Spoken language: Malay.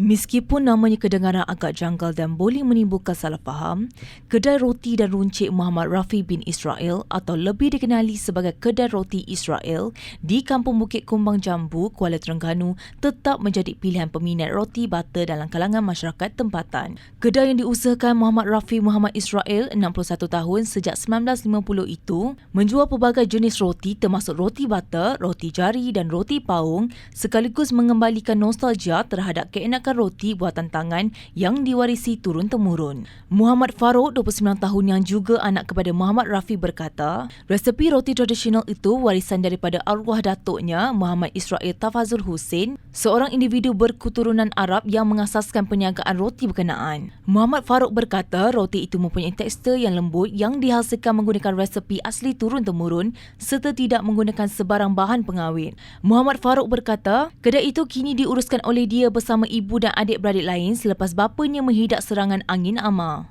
Meskipun namanya kedengaran agak janggal dan boleh menimbulkan salah faham, kedai roti dan runcit Muhammad Rafi bin Israel atau lebih dikenali sebagai Kedai Roti Israel di Kampung Bukit Kumbang Jambu, Kuala Terengganu tetap menjadi pilihan peminat roti butter dalam kalangan masyarakat tempatan. Kedai yang diusahakan Muhammad Rafi Muhammad Israel 61 tahun sejak 1950 itu menjual pelbagai jenis roti termasuk roti butter, roti jari dan roti paung sekaligus mengembalikan nostalgia terhadap keenakan makan roti buatan tangan yang diwarisi turun-temurun. Muhammad Farouk, 29 tahun yang juga anak kepada Muhammad Rafi berkata, resepi roti tradisional itu warisan daripada arwah datuknya Muhammad Israel Tafazul Hussein, seorang individu berketurunan Arab yang mengasaskan perniagaan roti berkenaan. Muhammad Farouk berkata, roti itu mempunyai tekstur yang lembut yang dihasilkan menggunakan resepi asli turun-temurun serta tidak menggunakan sebarang bahan pengawet. Muhammad Farouk berkata, kedai itu kini diuruskan oleh dia bersama ibu dan adik-beradik lain selepas bapanya menghidak serangan angin ama.